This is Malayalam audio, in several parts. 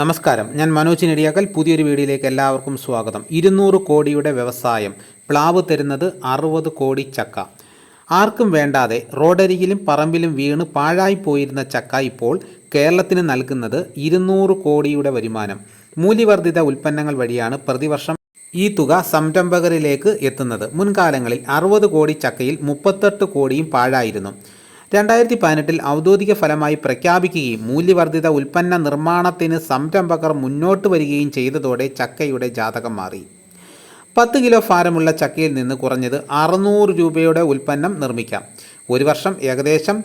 നമസ്കാരം. ഞാൻ മനോജ് നെടിയാക്കൽ. പുതിയൊരു വീഡിയോയിലേക്ക് എല്ലാവർക്കും സ്വാഗതം. ഇരുന്നൂറ് കോടിയുടെ വ്യവസായം. പ്ലാവ് തരുന്നത് അറുപത് കോടി ചക്ക. ആർക്കും വേണ്ടാതെ റോഡരികിലും പറമ്പിലും വീണ് പാഴായി പോയിരുന്ന ചക്ക ഇപ്പോൾ കേരളത്തിന് നൽകുന്നത് ഇരുന്നൂറ് കോടിയുടെ വരുമാനം. മൂല്യവർദ്ധിത ഉൽപ്പന്നങ്ങൾ വഴിയാണ് പ്രതിവർഷം ഈ തുക സംരംഭകരിലേക്ക് എത്തുന്നത്. മുൻകാലങ്ങളിൽ അറുപത് കോടി ചക്കയിൽ മുപ്പത്തെട്ട് കോടിയും പാഴായിരുന്നു. രണ്ടായിരത്തി പതിനെട്ടിൽ ഔദ്യോഗിക ഫലമായി പ്രഖ്യാപിക്കുകയും മൂല്യവർദ്ധിത ഉൽപ്പന്ന നിർമ്മാണത്തിന് സംരംഭകർ മുന്നോട്ട് വരികയും ചെയ്തതോടെ ചക്കയുടെ ജാതകം മാറി. പത്ത് കിലോ ഭാരമുള്ള ചക്കയിൽ നിന്ന് കുറഞ്ഞത് അറുന്നൂറ് രൂപയുടെ ഉൽപ്പന്നം നിർമ്മിക്കാം. ഒരു വർഷം ഏകദേശം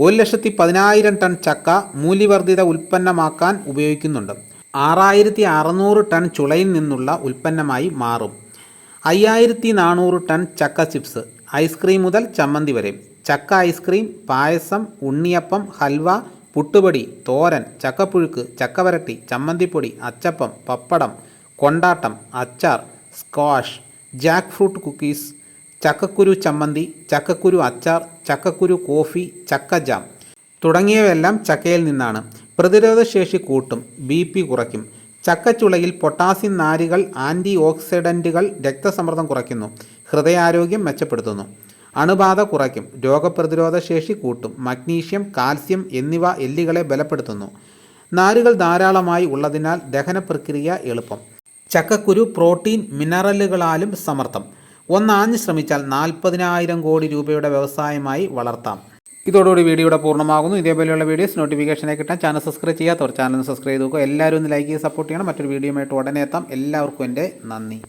ഒരു ലക്ഷത്തി പതിനായിരം ടൺ ചക്ക മൂല്യവർദ്ധിത ഉൽപ്പന്നമാക്കാൻ ഉപയോഗിക്കുന്നുണ്ട്. ആറായിരത്തി അറുന്നൂറ് ടൺ ചുളയിൽ നിന്നുള്ള ഉൽപ്പന്നമായി മാറും. അയ്യായിരത്തി നാനൂറ് ടൺ ചക്ക ചിപ്സ്. ഐസ്ക്രീം മുതൽ ചമ്മന്തി വരെ. ചക്ക ഐസ്ക്രീം പായസം ഉണ്ണിയപ്പം ഹൽവ പുട്ടുപൊടി തോരൻ ചക്കപ്പുഴുക്ക് ചക്കവരട്ടി ചമ്മന്തിപ്പൊടി അച്ചപ്പം പപ്പടം കൊണ്ടാട്ടം അച്ചാർ സ്ക്വാഷ് ജാക്ക് ഫ്രൂട്ട് കുക്കീസ് ചക്കക്കുരു ചമ്മന്തി ചക്കക്കുരു അച്ചാർ ചക്കക്കുരു കോഫി ചക്ക ജാം. തുടങ്ങിയവയെല്ലാം ചക്കയിൽ നിന്നാണ്. പ്രതിരോധശേഷി കൂട്ടും ബി പി കുറയ്ക്കും. ചക്കച്ചുളയിൽ പൊട്ടാസ്യം നാരുകൾ ആന്റി ഓക്സിഡന്റുകൾ രക്തസമ്മർദ്ദം കുറയ്ക്കുന്നു. ഹൃദയാരോഗ്യം മെച്ചപ്പെടുത്തുന്നു. അണുബാധ കുറയ്ക്കും രോഗപ്രതിരോധ ശേഷി കൂട്ടും മഗ്നീഷ്യം കാൽസ്യം എന്നിവ എല്ലുകളെ ബലപ്പെടുത്തുന്നു. നാരുകൾ ധാരാളമായി ഉള്ളതിനാൽ ദഹന പ്രക്രിയ എളുപ്പം. ചക്കക്കുരു പ്രോട്ടീൻ മിനറലുകളാലും സമർത്ഥം. ഒന്നാഞ്ഞ് ശ്രമിച്ചാൽ നാൽപ്പതിനായിരം കോടി രൂപയുടെ വ്യവസായമായി വളർത്താം. ഇതോടുകൂടി വീഡിയോയുടെ പൂർണമാകുന്നു. ഇതേപോലെയുള്ള വീഡിയോസ് നോട്ടിഫിക്കേഷനെ കിട്ടാൻ ചാനൽ സബ്സ്ക്രൈബ് ചെയ്യാത്തവർ ചാനൽ സബ്സ്ക്രൈബ് ചെയ്തു എല്ലാവരും ഒന്ന് ലൈക്ക് ചെയ്ത് സപ്പോർട്ട് ചെയ്യണം. മറ്റൊരു വീഡിയോയുമായിട്ട് ഉടനെ എത്താം. എല്ലാവർക്കും എന്റെ നന്ദി.